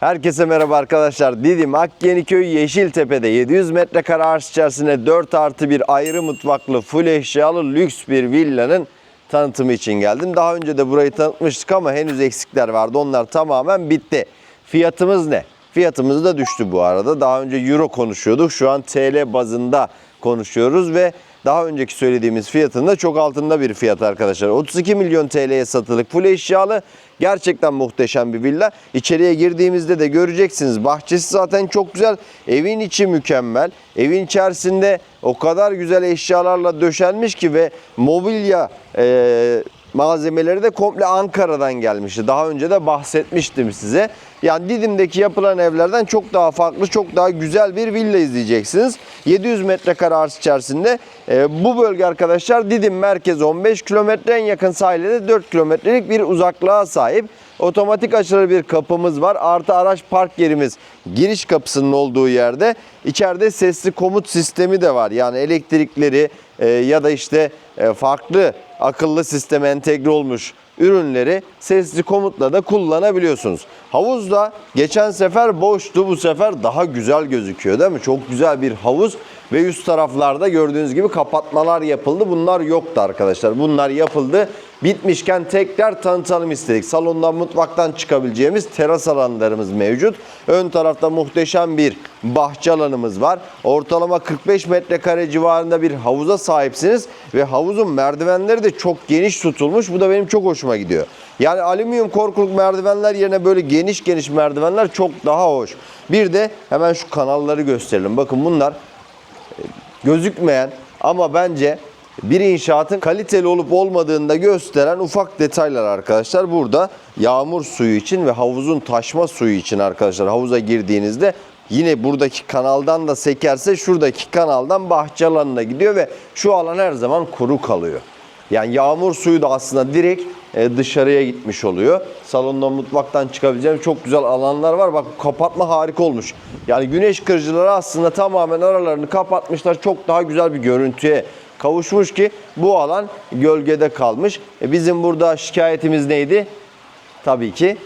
Herkese merhaba arkadaşlar. Didim Akkeniköy Yeşiltepe'de 700 metrekare arsa içerisinde 4 artı bir ayrı mutfaklı full eşyalı lüks bir villanın tanıtımı için geldim. Daha önce de burayı tanıtmıştık ama henüz eksikler vardı. Onlar tamamen bitti. Fiyatımız ne? Fiyatımız da düştü bu arada. Daha önce euro konuşuyorduk. Şu an TL bazında konuşuyoruz ve daha önceki söylediğimiz fiyatın da çok altında bir fiyat arkadaşlar. 32 milyon TL'ye satılık full eşyalı. Gerçekten muhteşem bir villa. İçeriye girdiğimizde de göreceksiniz. Bahçesi zaten çok güzel. Evin içi mükemmel. Evin içerisinde o kadar güzel eşyalarla döşenmiş ki ve mobilya e, malzemeleri de komple Ankara'dan gelmişti. Daha önce de bahsetmiştim size. Yani Didim'deki yapılan evlerden çok daha farklı, çok daha güzel bir villa izleyeceksiniz. 700 metrekare arsa içerisinde e, bu bölge arkadaşlar Didim merkez 15 kilometre en yakın sahile de 4 kilometrelik bir uzaklığa sahip. Otomatik açılır bir kapımız var. Artı araç park yerimiz giriş kapısının olduğu yerde. İçeride sesli komut sistemi de var. Yani elektrikleri e, ya da işte e, farklı akıllı sisteme entegre olmuş ürünleri sesli komutla da kullanabiliyorsunuz. Havuz da geçen sefer boştu bu sefer daha güzel gözüküyor değil mi? Çok güzel bir havuz ve üst taraflarda gördüğünüz gibi kapatmalar yapıldı. Bunlar yoktu arkadaşlar. Bunlar yapıldı. Bitmişken tekrar tanıtalım istedik. Salondan mutfaktan çıkabileceğimiz teras alanlarımız mevcut. Ön tarafta muhteşem bir bahçe alanımız var. Ortalama 45 metrekare civarında bir havuza sahipsiniz ve havuzun merdivenleri de çok geniş tutulmuş. Bu da benim çok hoşuma gidiyor. Yani alüminyum korkuluk merdivenler yerine böyle geniş geniş merdivenler çok daha hoş. Bir de hemen şu kanalları gösterelim. Bakın bunlar gözükmeyen ama bence bir inşaatın kaliteli olup olmadığını da gösteren ufak detaylar arkadaşlar. Burada yağmur suyu için ve havuzun taşma suyu için arkadaşlar havuza girdiğinizde yine buradaki kanaldan da sekerse şuradaki kanaldan bahçe alanına gidiyor ve şu alan her zaman kuru kalıyor. Yani yağmur suyu da aslında direkt e, dışarıya gitmiş oluyor. Salondan mutfaktan çıkabileceğim çok güzel alanlar var. Bak kapatma harika olmuş. Yani güneş kırıcıları aslında tamamen aralarını kapatmışlar. Çok daha güzel bir görüntüye kavuşmuş ki bu alan gölgede kalmış. E, bizim burada şikayetimiz neydi? Tabii ki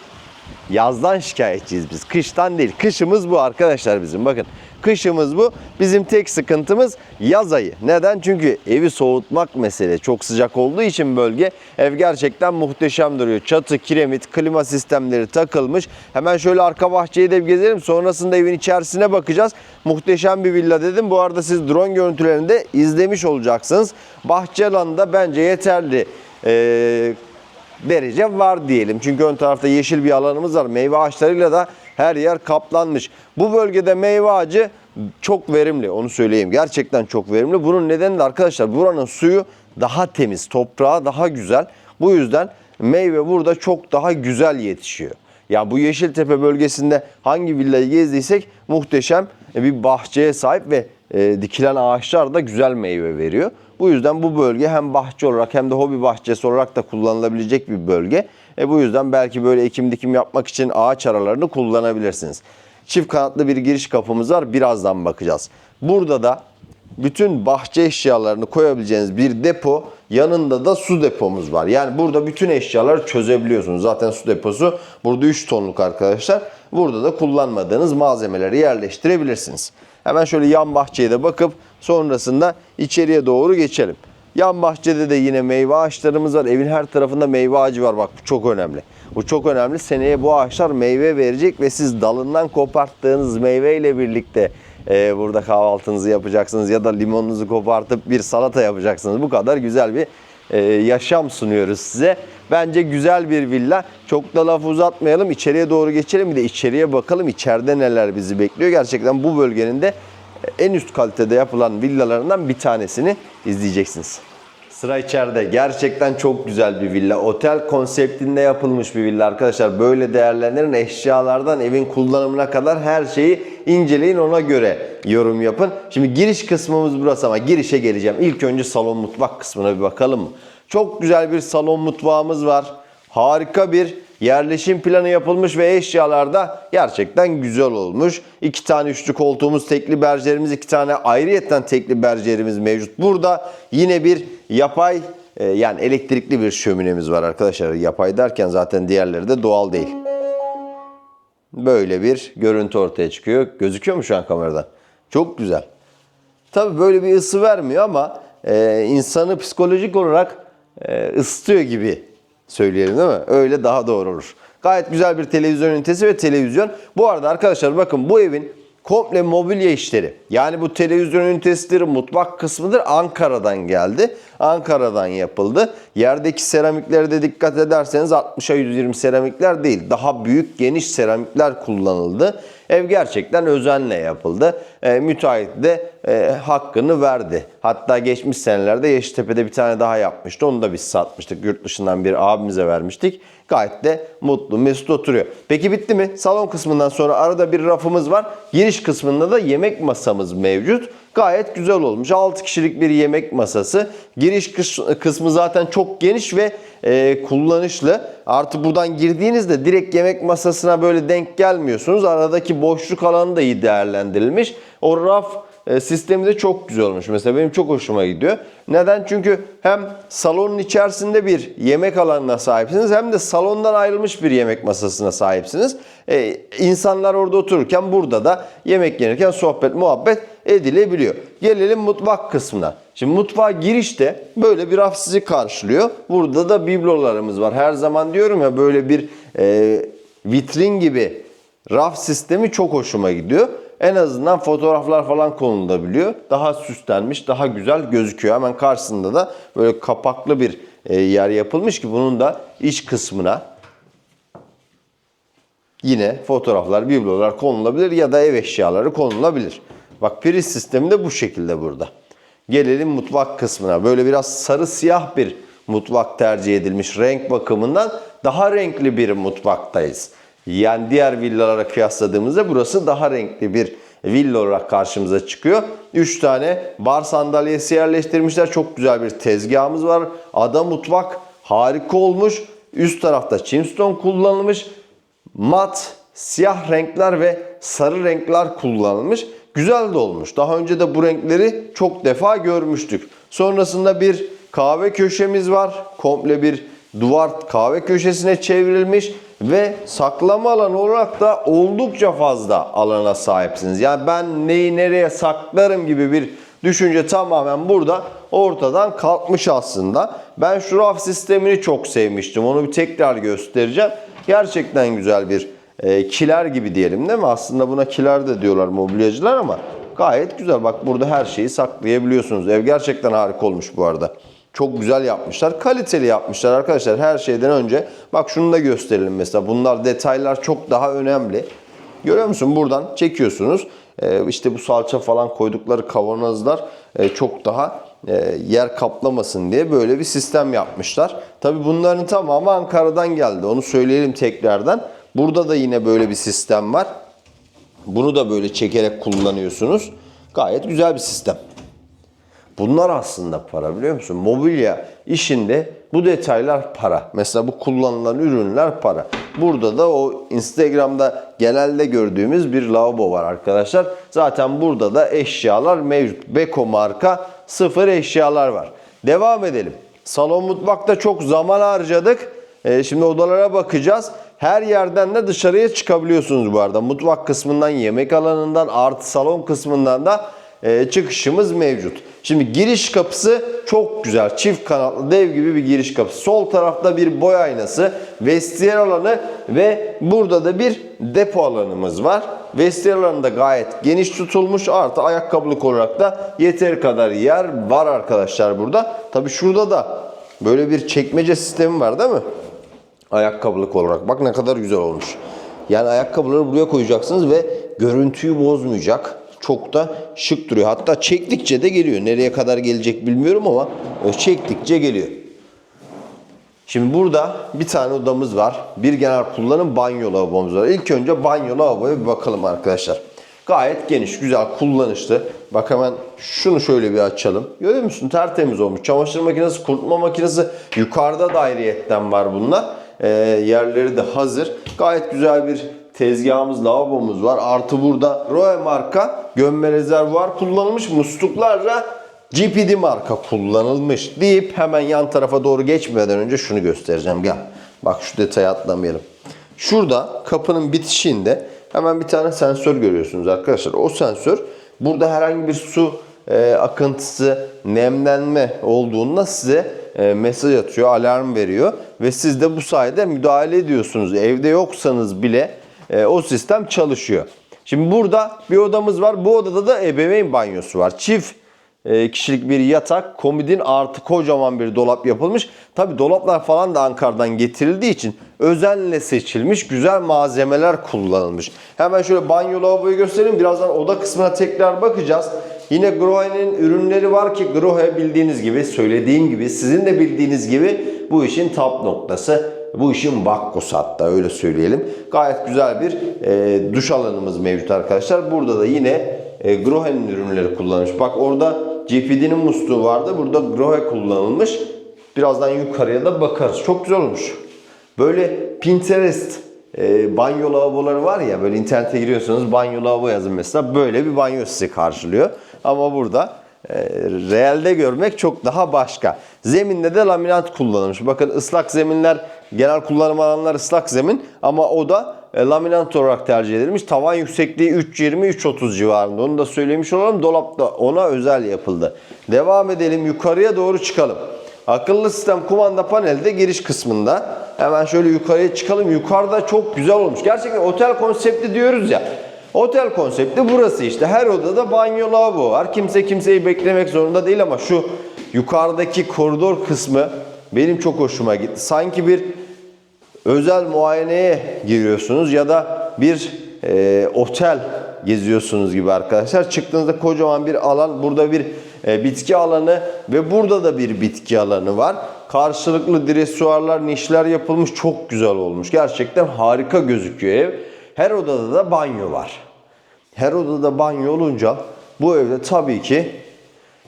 Yazdan şikayetçiyiz biz. Kıştan değil. Kışımız bu arkadaşlar bizim. Bakın kışımız bu. Bizim tek sıkıntımız yaz ayı. Neden? Çünkü evi soğutmak mesele. Çok sıcak olduğu için bölge ev gerçekten muhteşem duruyor. Çatı, kiremit, klima sistemleri takılmış. Hemen şöyle arka bahçeyi de bir gezelim. Sonrasında evin içerisine bakacağız. Muhteşem bir villa dedim. Bu arada siz drone görüntülerini de izlemiş olacaksınız. Bahçe alanında bence yeterli. Ee, derece var diyelim. Çünkü ön tarafta yeşil bir alanımız var. Meyve ağaçlarıyla da her yer kaplanmış. Bu bölgede meyve ağacı çok verimli onu söyleyeyim. Gerçekten çok verimli. Bunun nedeni de arkadaşlar buranın suyu daha temiz, toprağı daha güzel. Bu yüzden meyve burada çok daha güzel yetişiyor. Ya bu Yeşiltepe bölgesinde hangi villayı gezdiysek muhteşem bir bahçeye sahip ve e, dikilen ağaçlar da güzel meyve veriyor. Bu yüzden bu bölge hem bahçe olarak hem de hobi bahçesi olarak da kullanılabilecek bir bölge. E bu yüzden belki böyle ekim dikim yapmak için ağaç aralarını kullanabilirsiniz. Çift kanatlı bir giriş kapımız var. Birazdan bakacağız. Burada da bütün bahçe eşyalarını koyabileceğiniz bir depo, yanında da su depomuz var. Yani burada bütün eşyaları çözebiliyorsunuz. Zaten su deposu burada 3 tonluk arkadaşlar. Burada da kullanmadığınız malzemeleri yerleştirebilirsiniz. Hemen şöyle yan bahçeye de bakıp sonrasında içeriye doğru geçelim. Yan bahçede de yine meyve ağaçlarımız var. Evin her tarafında meyve ağacı var. Bak bu çok önemli. Bu çok önemli. Seneye bu ağaçlar meyve verecek ve siz dalından koparttığınız meyveyle birlikte e, burada kahvaltınızı yapacaksınız ya da limonunuzu kopartıp bir salata yapacaksınız. Bu kadar güzel bir e, yaşam sunuyoruz size. Bence güzel bir villa. Çok da laf uzatmayalım. İçeriye doğru geçelim. Bir de içeriye bakalım. İçeride neler bizi bekliyor. Gerçekten bu bölgenin de en üst kalitede yapılan villalarından bir tanesini izleyeceksiniz. Sıra içeride. Gerçekten çok güzel bir villa. Otel konseptinde yapılmış bir villa arkadaşlar. Böyle değerlendirin. Eşyalardan evin kullanımına kadar her şeyi inceleyin ona göre yorum yapın. Şimdi giriş kısmımız burası ama girişe geleceğim. İlk önce salon mutfak kısmına bir bakalım mı? Çok güzel bir salon mutfağımız var. Harika bir yerleşim planı yapılmış ve eşyalarda gerçekten güzel olmuş. İki tane üçlü koltuğumuz, tekli bercerimiz, iki tane ayrıyetten tekli bercerimiz mevcut. Burada yine bir yapay e, yani elektrikli bir şöminemiz var arkadaşlar. Yapay derken zaten diğerleri de doğal değil. böyle bir görüntü ortaya çıkıyor. Gözüküyor mu şu an kameradan? Çok güzel. Tabii böyle bir ısı vermiyor ama e, insanı psikolojik olarak e, gibi söyleyelim değil mi? Öyle daha doğru olur. Gayet güzel bir televizyon ünitesi ve televizyon. Bu arada arkadaşlar bakın bu evin komple mobilya işleri. Yani bu televizyon ünitesidir, mutfak kısmıdır Ankara'dan geldi. Ankara'dan yapıldı. Yerdeki seramiklere de dikkat ederseniz 60'a 120 seramikler değil. Daha büyük geniş seramikler kullanıldı. Ev gerçekten özenle yapıldı. E, müteahhit de e, hakkını verdi. Hatta geçmiş senelerde Yeşiltepe'de bir tane daha yapmıştı. Onu da biz satmıştık. Yurt dışından bir abimize vermiştik. Gayet de mutlu, mesut oturuyor. Peki bitti mi? Salon kısmından sonra arada bir rafımız var. Giriş kısmında da yemek masamız mevcut. Gayet güzel olmuş. 6 kişilik bir yemek masası. Giriş kıs- kısmı zaten çok geniş ve e, kullanışlı. Artı buradan girdiğinizde direkt yemek masasına böyle denk gelmiyorsunuz. Aradaki boşluk alanı da iyi değerlendirilmiş. O raf e, sistemi de çok güzel olmuş. Mesela benim çok hoşuma gidiyor. Neden? Çünkü hem salonun içerisinde bir yemek alanına sahipsiniz hem de salondan ayrılmış bir yemek masasına sahipsiniz. E, insanlar orada otururken burada da yemek yenirken sohbet, muhabbet edilebiliyor. Gelelim mutfak kısmına. Şimdi mutfağa girişte böyle bir raf sizi karşılıyor. Burada da biblolarımız var. Her zaman diyorum ya böyle bir e, vitrin gibi raf sistemi çok hoşuma gidiyor. En azından fotoğraflar falan konulabiliyor. Daha süslenmiş, daha güzel gözüküyor. Hemen karşısında da böyle kapaklı bir e, yer yapılmış ki bunun da iç kısmına yine fotoğraflar, biblolar konulabilir ya da ev eşyaları konulabilir. Bak priz sistemi de bu şekilde burada. Gelelim mutfak kısmına. Böyle biraz sarı siyah bir mutfak tercih edilmiş renk bakımından daha renkli bir mutfaktayız. Yani diğer villalara kıyasladığımızda burası daha renkli bir villa olarak karşımıza çıkıyor. 3 tane bar sandalyesi yerleştirmişler. Çok güzel bir tezgahımız var. Ada mutfak harika olmuş. Üst tarafta chimstone kullanılmış mat, siyah renkler ve sarı renkler kullanılmış. Güzel de olmuş. Daha önce de bu renkleri çok defa görmüştük. Sonrasında bir kahve köşemiz var. Komple bir duvar kahve köşesine çevrilmiş ve saklama alanı olarak da oldukça fazla alana sahipsiniz. Yani ben neyi nereye saklarım gibi bir düşünce tamamen burada ortadan kalkmış aslında. Ben şu raf sistemini çok sevmiştim. Onu bir tekrar göstereceğim. Gerçekten güzel bir e, kiler gibi diyelim değil mi? Aslında buna kiler de diyorlar mobilyacılar ama gayet güzel. Bak burada her şeyi saklayabiliyorsunuz. Ev gerçekten harika olmuş bu arada. Çok güzel yapmışlar. Kaliteli yapmışlar arkadaşlar. Her şeyden önce bak şunu da gösterelim mesela. Bunlar detaylar çok daha önemli. Görüyor musun? Buradan çekiyorsunuz. Ee, işte bu salça falan koydukları kavanozlar e, çok daha e, yer kaplamasın diye böyle bir sistem yapmışlar. Tabi bunların tamamı Ankara'dan geldi. Onu söyleyelim tekrardan. Burada da yine böyle bir sistem var. Bunu da böyle çekerek kullanıyorsunuz. Gayet güzel bir sistem. Bunlar aslında para biliyor musun? Mobilya işinde bu detaylar para. Mesela bu kullanılan ürünler para. Burada da o Instagram'da genelde gördüğümüz bir lavabo var arkadaşlar. Zaten burada da eşyalar mevcut. Beko marka sıfır eşyalar var. Devam edelim. Salon mutfakta çok zaman harcadık. Ee, şimdi odalara bakacağız. Her yerden de dışarıya çıkabiliyorsunuz bu arada. Mutfak kısmından, yemek alanından, artı salon kısmından da çıkışımız mevcut. Şimdi giriş kapısı çok güzel. Çift kanatlı dev gibi bir giriş kapısı. Sol tarafta bir boy aynası, vestiyer alanı ve burada da bir depo alanımız var. Vestiyer alanı da gayet geniş tutulmuş. Artı ayakkabılık olarak da yeteri kadar yer var arkadaşlar burada. Tabi şurada da böyle bir çekmece sistemi var değil mi? Ayakkabılık olarak. Bak ne kadar güzel olmuş. Yani ayakkabıları buraya koyacaksınız ve görüntüyü bozmayacak. Çok da şık duruyor. Hatta çektikçe de geliyor. Nereye kadar gelecek bilmiyorum ama o çektikçe geliyor. Şimdi burada bir tane odamız var. Bir genel kullanım banyo lavabomuz var. İlk önce banyo lavaboya bir bakalım arkadaşlar. Gayet geniş, güzel, kullanışlı. Bak hemen şunu şöyle bir açalım. Görüyor musun? Tertemiz olmuş. Çamaşır makinesi, kurutma makinesi yukarıda da ayrıyetten var bunlar. Ee, yerleri de hazır. Gayet güzel bir tezgahımız, lavabomuz var. Artı burada Roe marka gömme rezervuar kullanılmış musluklarla GPD marka kullanılmış deyip hemen yan tarafa doğru geçmeden önce şunu göstereceğim. Gel. Bak şu detayı atlamayalım. Şurada kapının bitişiğinde hemen bir tane sensör görüyorsunuz arkadaşlar. O sensör burada herhangi bir su e, akıntısı, nemlenme olduğunda size e, mesaj atıyor, alarm veriyor ve siz de bu sayede müdahale ediyorsunuz. Evde yoksanız bile e, o sistem çalışıyor. Şimdi burada bir odamız var. Bu odada da ebeveyn banyosu var. Çift e, kişilik bir yatak, komodin artı kocaman bir dolap yapılmış. Tabi dolaplar falan da Ankara'dan getirildiği için özenle seçilmiş güzel malzemeler kullanılmış. Hemen şöyle banyo lavaboyu göstereyim. Birazdan oda kısmına tekrar bakacağız. Yine Grohe'nin ürünleri var ki Grohe bildiğiniz gibi söylediğim gibi sizin de bildiğiniz gibi bu işin tap noktası. Bu işin bakkosu hatta öyle söyleyelim. Gayet güzel bir e, duş alanımız mevcut arkadaşlar. Burada da yine e, Grohe'nin ürünleri kullanılmış. Bak orada GPD'nin musluğu vardı. Burada Grohe kullanılmış. Birazdan yukarıya da bakarız. Çok güzel olmuş. Böyle Pinterest e, banyo lavaboları var ya böyle internete giriyorsanız banyo lavabo yazın mesela böyle bir banyo sizi karşılıyor. Ama burada e, realde görmek çok daha başka. Zeminde de laminat kullanılmış. Bakın ıslak zeminler genel kullanım alanlar ıslak zemin ama o da e, laminat olarak tercih edilmiş. Tavan yüksekliği 3.20-3.30 civarında. Onu da söylemiş olalım. Dolap da ona özel yapıldı. Devam edelim. Yukarıya doğru çıkalım. Akıllı sistem kumanda panelde giriş kısmında. Hemen şöyle yukarıya çıkalım. Yukarıda çok güzel olmuş. Gerçekten otel konsepti diyoruz ya. Otel konsepti burası işte. Her odada banyo lavabo var. Kimse kimseyi beklemek zorunda değil ama şu yukarıdaki koridor kısmı benim çok hoşuma gitti. Sanki bir özel muayeneye giriyorsunuz ya da bir e, otel geziyorsunuz gibi arkadaşlar. Çıktığınızda kocaman bir alan, burada bir e, bitki alanı ve burada da bir bitki alanı var. Karşılıklı dresuarlar, nişler yapılmış. Çok güzel olmuş. Gerçekten harika gözüküyor ev. Her odada da banyo var. Her odada banyo olunca bu evde tabii ki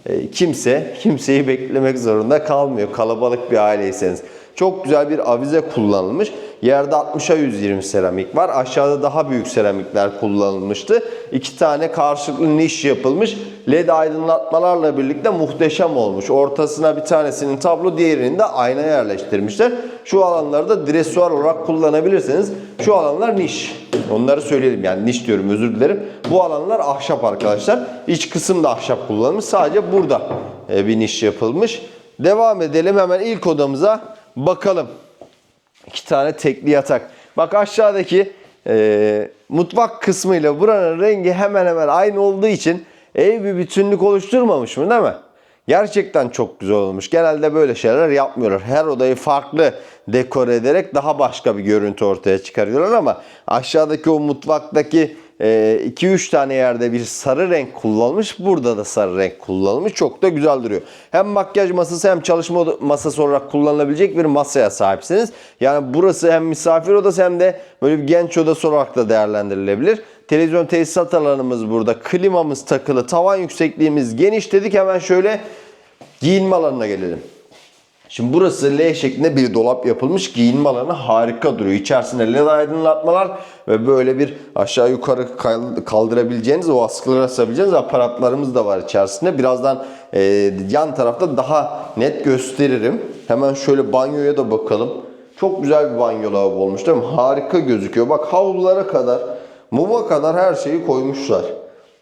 e, kimse kimseyi beklemek zorunda kalmıyor. Kalabalık bir aileyseniz. Çok güzel bir avize kullanılmış. Yerde 60'a 120 seramik var. Aşağıda daha büyük seramikler kullanılmıştı. İki tane karşılıklı niş yapılmış. LED aydınlatmalarla birlikte muhteşem olmuş. Ortasına bir tanesinin tablo, diğerini de ayna yerleştirmişler. Şu alanları da dresuar olarak kullanabilirsiniz. Şu alanlar niş. Onları söyleyelim yani niş diyorum özür dilerim. Bu alanlar ahşap arkadaşlar. İç kısım da ahşap kullanılmış. Sadece burada e, bir niş yapılmış. Devam edelim hemen ilk odamıza bakalım. İki tane tekli yatak. Bak aşağıdaki e, mutfak kısmıyla buranın rengi hemen hemen aynı olduğu için ev bir bütünlük oluşturmamış mı değil mi? Gerçekten çok güzel olmuş. Genelde böyle şeyler yapmıyorlar. Her odayı farklı dekore ederek daha başka bir görüntü ortaya çıkarıyorlar ama aşağıdaki o mutfaktaki 2-3 tane yerde bir sarı renk kullanılmış. Burada da sarı renk kullanılmış. Çok da güzel duruyor. Hem makyaj masası hem çalışma masası olarak kullanılabilecek bir masaya sahipsiniz. Yani burası hem misafir odası hem de böyle bir genç odası olarak da değerlendirilebilir. Televizyon tesisat alanımız burada. Klimamız takılı. Tavan yüksekliğimiz geniş dedik. Hemen şöyle giyinme alanına gelelim. Şimdi burası L şeklinde bir dolap yapılmış. Giyinme alanı harika duruyor. İçerisinde LED aydınlatmalar ve böyle bir aşağı yukarı kaldırabileceğiniz, o askıları asabileceğiniz aparatlarımız da var içerisinde. Birazdan e, yan tarafta daha net gösteririm. Hemen şöyle banyoya da bakalım. Çok güzel bir banyo lavabo olmuş değil mi? Harika gözüküyor. Bak havlulara kadar, muma kadar her şeyi koymuşlar.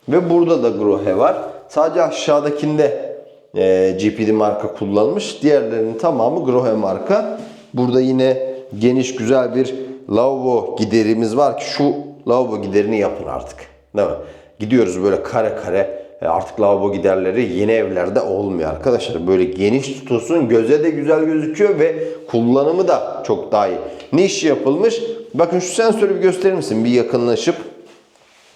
Ve burada da Grohe var. Sadece aşağıdakinde e, GPD marka kullanmış. Diğerlerinin tamamı Grohe marka. Burada yine geniş güzel bir lavabo giderimiz var ki şu lavabo giderini yapın artık. Değil mi? Gidiyoruz böyle kare kare. E, artık lavabo giderleri yeni evlerde olmuyor arkadaşlar. Böyle geniş tutulsun. Göze de güzel gözüküyor ve kullanımı da çok daha iyi. Niş yapılmış. Bakın şu sensörü bir gösterir misin? Bir yakınlaşıp.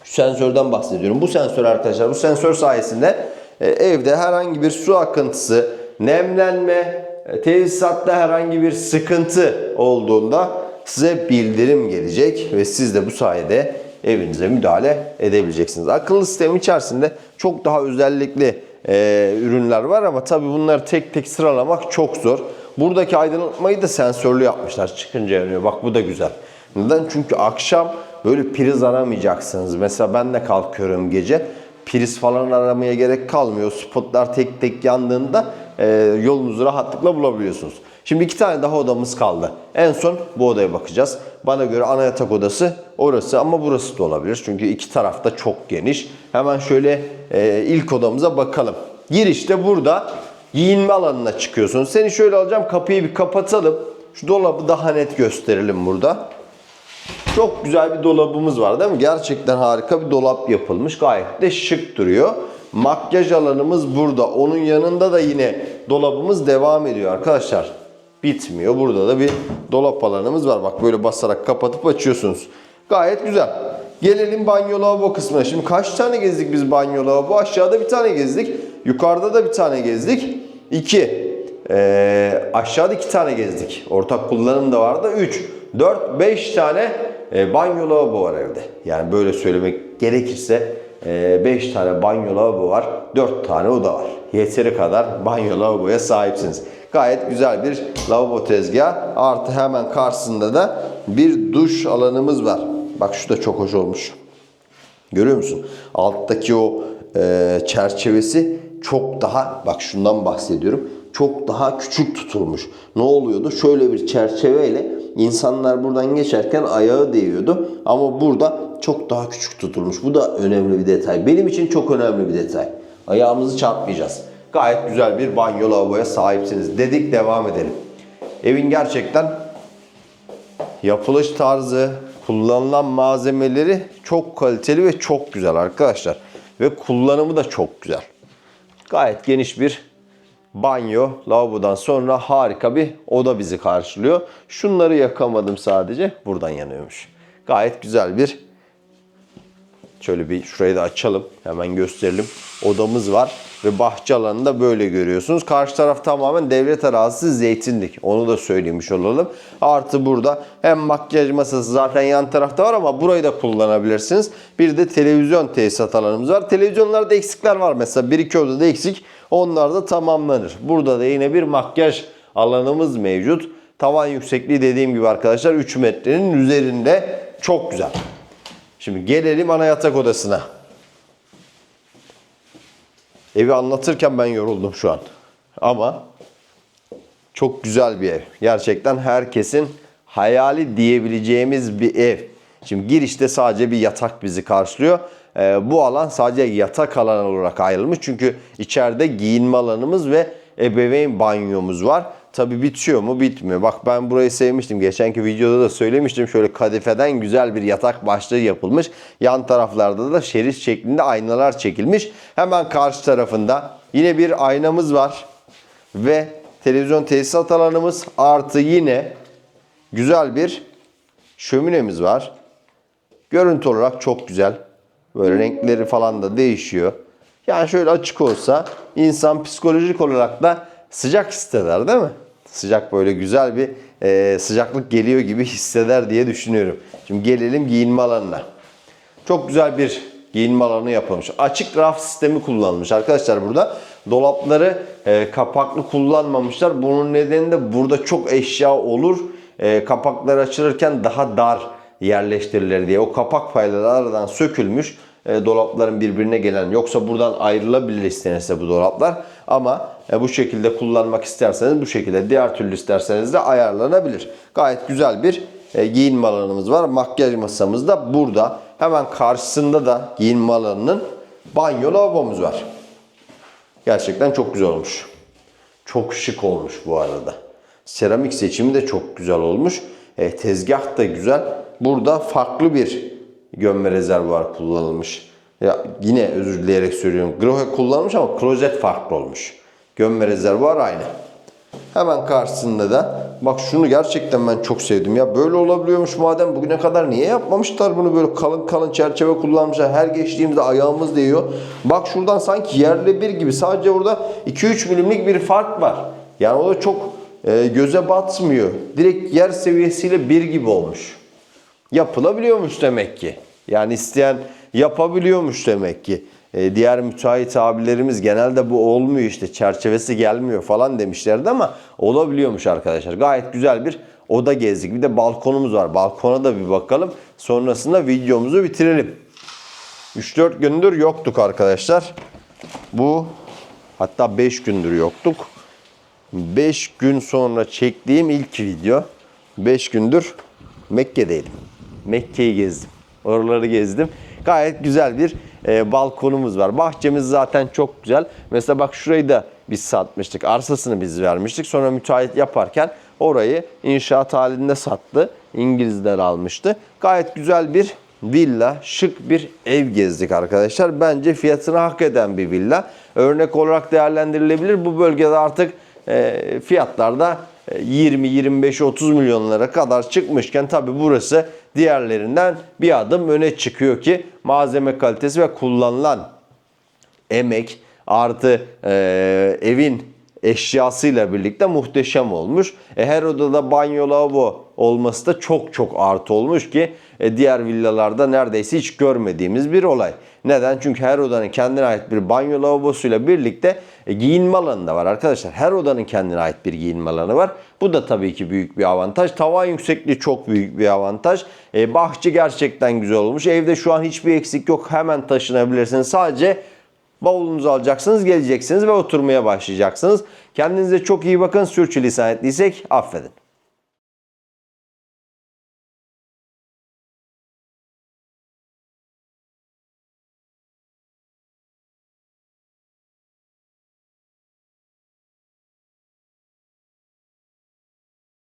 Şu sensörden bahsediyorum. Bu sensör arkadaşlar. Bu sensör sayesinde evde herhangi bir su akıntısı, nemlenme, e, tesisatta herhangi bir sıkıntı olduğunda size bildirim gelecek ve siz de bu sayede evinize müdahale edebileceksiniz. Akıllı sistem içerisinde çok daha özellikli e, ürünler var ama tabii bunları tek tek sıralamak çok zor. Buradaki aydınlatmayı da sensörlü yapmışlar. Çıkınca yanıyor. Bak bu da güzel. Neden? Çünkü akşam böyle priz aramayacaksınız. Mesela ben de kalkıyorum gece priz falan aramaya gerek kalmıyor. Spotlar tek tek yandığında e, yolunuzu rahatlıkla bulabiliyorsunuz. Şimdi iki tane daha odamız kaldı. En son bu odaya bakacağız. Bana göre ana yatak odası orası ama burası da olabilir. Çünkü iki tarafta çok geniş. Hemen şöyle e, ilk odamıza bakalım. Girişte burada giyinme alanına çıkıyorsun. Seni şöyle alacağım kapıyı bir kapatalım. Şu dolabı daha net gösterelim burada. Çok güzel bir dolabımız var değil mi? Gerçekten harika bir dolap yapılmış. Gayet de şık duruyor. Makyaj alanımız burada. Onun yanında da yine dolabımız devam ediyor arkadaşlar. Bitmiyor. Burada da bir dolap alanımız var. Bak böyle basarak kapatıp açıyorsunuz. Gayet güzel. Gelelim banyo lavabo kısmına. Şimdi kaç tane gezdik biz banyo lavabo? Aşağıda bir tane gezdik. Yukarıda da bir tane gezdik. İki. Ee, aşağıda iki tane gezdik. Ortak kullanım da vardı. 3, 4, 5 tane e, banyo lavabo var evde. Yani böyle söylemek gerekirse 5 tane banyo lavabo var. 4 tane oda var. Yeteri kadar banyo lavaboya sahipsiniz. Gayet güzel bir lavabo tezgahı. Artı hemen karşısında da bir duş alanımız var. Bak şu da çok hoş olmuş. Görüyor musun? Alttaki o e, çerçevesi çok daha bak şundan bahsediyorum. Çok daha küçük tutulmuş. Ne oluyordu? Şöyle bir çerçeveyle insanlar buradan geçerken ayağı değiyordu. Ama burada çok daha küçük tutulmuş. Bu da önemli bir detay. Benim için çok önemli bir detay. Ayağımızı çarpmayacağız. Gayet güzel bir banyo lavaboya sahipsiniz. Dedik devam edelim. Evin gerçekten yapılış tarzı, kullanılan malzemeleri çok kaliteli ve çok güzel arkadaşlar. Ve kullanımı da çok güzel. Gayet geniş bir banyo, lavabodan sonra harika bir oda bizi karşılıyor. Şunları yakamadım sadece. Buradan yanıyormuş. Gayet güzel bir Şöyle bir şurayı da açalım. Hemen gösterelim. Odamız var ve bahçe alanında böyle görüyorsunuz. Karşı taraf tamamen devlet arazisi zeytinlik. Onu da söylemiş olalım. Artı burada hem makyaj masası zaten yan tarafta var ama burayı da kullanabilirsiniz. Bir de televizyon tesisat alanımız var. Televizyonlarda eksikler var mesela. Bir iki odada eksik. Onlar da tamamlanır. Burada da yine bir makyaj alanımız mevcut. Tavan yüksekliği dediğim gibi arkadaşlar 3 metrenin üzerinde. Çok güzel. Şimdi gelelim ana yatak odasına. Evi anlatırken ben yoruldum şu an. Ama çok güzel bir ev. Gerçekten herkesin hayali diyebileceğimiz bir ev. Şimdi girişte sadece bir yatak bizi karşılıyor. Ee, bu alan sadece yatak alanı olarak ayrılmış. Çünkü içeride giyinme alanımız ve ebeveyn banyomuz var. Tabi bitiyor mu? Bitmiyor. Bak ben burayı sevmiştim. Geçenki videoda da söylemiştim. Şöyle kadifeden güzel bir yatak başlığı yapılmış. Yan taraflarda da şerit şeklinde aynalar çekilmiş. Hemen karşı tarafında yine bir aynamız var. Ve televizyon tesisat alanımız artı yine güzel bir şöminemiz var. Görüntü olarak çok güzel. Böyle renkleri falan da değişiyor. Yani şöyle açık olsa insan psikolojik olarak da sıcak hisseder değil mi? Sıcak böyle güzel bir e, sıcaklık geliyor gibi hisseder diye düşünüyorum. Şimdi gelelim giyinme alanına. Çok güzel bir giyinme alanı yapılmış. Açık raf sistemi kullanılmış arkadaşlar burada. Dolapları e, kapaklı kullanmamışlar. Bunun nedeni de burada çok eşya olur. E, kapaklar açılırken daha dar yerleştirilir diye. O kapak payları aradan sökülmüş. E, dolapların birbirine gelen. Yoksa buradan ayrılabilir istenirse bu dolaplar. Ama e, bu şekilde kullanmak isterseniz bu şekilde. Diğer türlü isterseniz de ayarlanabilir. Gayet güzel bir e, giyinme alanımız var. Makyaj masamız da burada. Hemen karşısında da giyinme alanının banyo lavabomuz var. Gerçekten çok güzel olmuş. Çok şık olmuş bu arada. Seramik seçimi de çok güzel olmuş. E, tezgah da güzel. Burada farklı bir gömme rezervuar kullanılmış. Ya yine özür dileyerek söylüyorum. Grohe kullanılmış ama klozet farklı olmuş. Gömme rezervuar aynı. Hemen karşısında da bak şunu gerçekten ben çok sevdim ya. Böyle olabiliyormuş madem bugüne kadar niye yapmamışlar bunu böyle kalın kalın çerçeve kullanmışlar. Her geçtiğimizde ayağımız değiyor. Bak şuradan sanki yerle bir gibi. Sadece orada 2-3 milimlik bir fark var. Yani o da çok e, göze batmıyor. Direkt yer seviyesiyle bir gibi olmuş. Yapılabiliyormuş demek ki. Yani isteyen yapabiliyormuş demek ki. E, diğer müteahhit abilerimiz genelde bu olmuyor işte çerçevesi gelmiyor falan demişlerdi ama olabiliyormuş arkadaşlar. Gayet güzel bir oda gezdik. Bir de balkonumuz var. Balkona da bir bakalım. Sonrasında videomuzu bitirelim. 3-4 gündür yoktuk arkadaşlar. Bu hatta 5 gündür yoktuk. 5 gün sonra çektiğim ilk video. 5 gündür Mekke'deydim. Mekke'yi gezdim. Oraları gezdim. Gayet güzel bir e, balkonumuz var. Bahçemiz zaten çok güzel. Mesela bak şurayı da biz satmıştık. Arsasını biz vermiştik. Sonra müteahhit yaparken orayı inşaat halinde sattı. İngilizler almıştı. Gayet güzel bir villa, şık bir ev gezdik arkadaşlar. Bence fiyatını hak eden bir villa. Örnek olarak değerlendirilebilir. Bu bölgede artık e, fiyatlarda 20, 25, 30 milyonlara kadar çıkmışken tabi burası diğerlerinden bir adım öne çıkıyor ki malzeme kalitesi ve kullanılan emek artı e, evin eşyasıyla birlikte muhteşem olmuş. E, her odada banyo lavabo olması da çok çok artı olmuş ki diğer villalarda neredeyse hiç görmediğimiz bir olay. Neden? Çünkü her odanın kendine ait bir banyo lavabosuyla birlikte e, giyinme alanı da var arkadaşlar. Her odanın kendine ait bir giyinme alanı var. Bu da tabii ki büyük bir avantaj. Tavan yüksekliği çok büyük bir avantaj. E, bahçe gerçekten güzel olmuş. Evde şu an hiçbir eksik yok. Hemen taşınabilirsiniz. Sadece Bavulunuzu alacaksınız, geleceksiniz ve oturmaya başlayacaksınız. Kendinize çok iyi bakın. Sürçülisan ettiysek affedin.